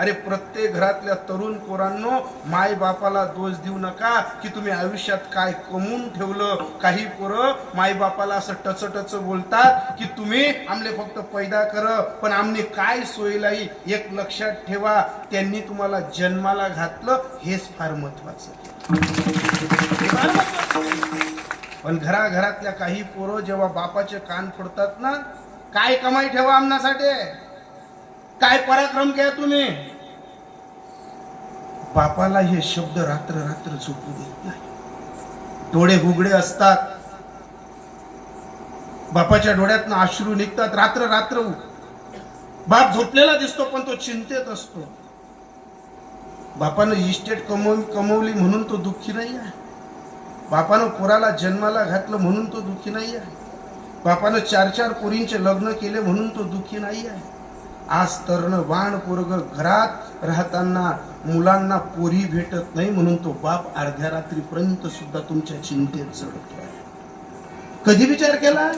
अरे प्रत्येक घरातल्या तरुण पोरांनो माय बापाला दोष देऊ नका की तुम्ही आयुष्यात काय कमवून ठेवलं. काही पोरं माय बापाला असं टच टच बोलतात की तुम्ही आमले फक्त पैदा कर पण आमने काय सोयलाई एक लक्षात ठेवा त्यांनी तुम्हाला जन्माला घातलं हेच फार महत्वाचं. पण घराघरातल्या काही पोरं जेव्हा बापाचे कान फोडतात ना काय कमाई ठेवा आमनासाठी? काय पराक्रम घ्या तुम्ही? बापाला हे शब्द रात्र रात्र झोपू देत नाही. डोळे उघडे असतात. बापाच्या डोळ्यातनं अश्रू निघतात. रात्र रात्र बाप झोपलेला दिसतो पण तो चिंतेत असतो. बापानं इस्टेट कमव कमवली म्हणून तो दुःखी नाही आहे. बापानं पोराला जन्माला घातलं म्हणून तो दुःखी नाही आहे. बापानं चार चार पोरींचे लग्न केले म्हणून तो दुःखी नाही आहे. आज तरण वाण पोरग घरात राहताना मुलांना पोरी भेटत नाही म्हणून तो बाप अर्ध्या रात्रीपर्यंत सुद्धा तुमच्या चिंतेत चढतो आहे कधी विचार केला?